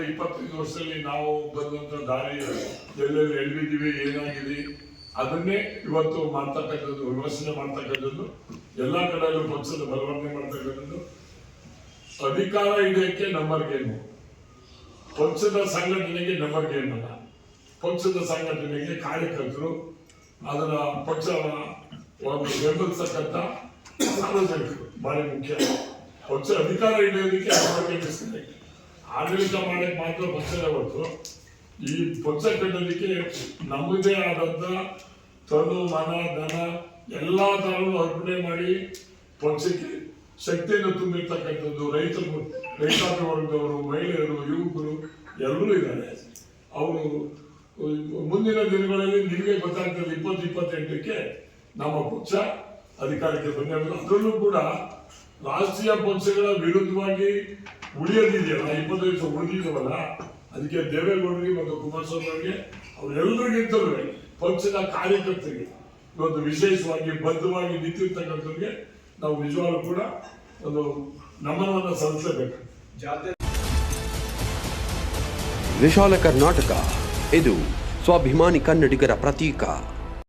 ಕಳೆದ ಇಪ್ಪತ್ತೈದು ವರ್ಷದಲ್ಲಿ ನಾವು ಬಂದಂತ ದಾರಿ ಎಲ್ಲೆಲ್ಲಿ ಎಲ್ಲಿದ್ದೀವಿ ಏನಾಗಿದೆ, ಅದನ್ನೇ ಇವತ್ತು ಮಾಡ್ತಕ್ಕಂಥದ್ದು, ವಿಮರ್ಶನೆ ಮಾಡ್ತಕ್ಕಂಥದ್ದು, ಎಲ್ಲ ಕಡೆಯಲ್ಲೂ ಪಕ್ಷದ ಬಲವರ್ಧನೆ ಮಾಡ್ತಕ್ಕಂಥದ್ದು. ಅಧಿಕಾರ ಇದಕ್ಕೆ ನಂಬರ್ ಗೇಮು ಪಕ್ಷದ ಸಂಘಟನೆಗೆ ನಂಬರ್ ಗೇಮ್ ಅಲ್ಲ. ಪಕ್ಷದ ಸಂಘಟನೆಗೆ ಕಾರ್ಯಕರ್ತರು, ಅದರ ಪಕ್ಷ ಬೆಂಬಲಿಸತಕ್ಕಂಥ ಸಾರ್ವಜನಿಕರು ಬಹಳ ಮುಖ್ಯ. ಪಕ್ಷ ಅಧಿಕಾರ ಇಡೋದಕ್ಕೆ ಆಡಳಿತ ಮಾಡಕ್ಕೆ ಮಾತ್ರ ಪಕ್ಷದ ಹೊರತು ಈ ಪಕ್ಷ ಕಟ್ಟೋದಕ್ಕೆ ನಮ್ಮದೇ ಆದಂತ ತನು, ಮನ, ಧನ ಎಲ್ಲಾ ಥರನೂ ಅರ್ಪಣೆ ಮಾಡಿ ಪಕ್ಷಕ್ಕೆ ಶಕ್ತಿಯನ್ನು ತುಂಬಿರ್ತಕ್ಕಂಥದ್ದು ರೈತರು ರೈತಾಪಿ ವರ್ಗದವರು, ಮಹಿಳೆಯರು, ಯುವಕರು ಎಲ್ಲರೂ ಇದ್ದಾರೆ. ಅವರು, ಮುಂದಿನ ದಿನಗಳಲ್ಲಿ ನಿಮಗೆ ಗೊತ್ತಾಗ್ತದೆ ಇಪ್ಪತ್ತು ಇಪ್ಪತ್ತೆಂಟಕ್ಕೆ ನಮ್ಮ ಪಕ್ಷ ಅಧಿಕಾರಕ್ಕೆ ಬಂದ ಅದರಲ್ಲೂ ಕೂಡ ರಾಷ್ಟ್ರೀಯ ಪಕ್ಷಗಳ ವಿರುದ್ಧವಾಗಿ ಉಳಿಯೋದಿದೆಯಲ್ಲ ಇಪ್ಪತ್ತೈದು ದಿವಸ ಉಳಿದಿದ್ದವಲ್ಲ ಅದಕ್ಕೆ ದೇವೇಗೌಡರಿಗೆ ಮತ್ತು ಕುಮಾರಸ್ವಾಮಿ ಅವರಿಗೆ ಅವರೆಲ್ಲರಿಗಿಂತಲೂ ಪಕ್ಷದ ಕಾರ್ಯಕರ್ತರಿಗೆ ಇವತ್ತು ವಿಶೇಷವಾಗಿ ಬದ್ಧವಾಗಿ ನಿಂತಿರ್ತಕ್ಕಂಥವ್ರಿಗೆ ನಾವು ನಿಜವಾಗ್ಲೂ ಕೂಡ ಒಂದು ನಮನವನ್ನು ಸಲ್ಲಿಸಬೇಕು. ವಿಶಾಲ ಕರ್ನಾಟಕ ಇದು ಸ್ವಾಭಿಮಾನಿ ಕನ್ನಡಿಗರ ಪ್ರತೀಕ.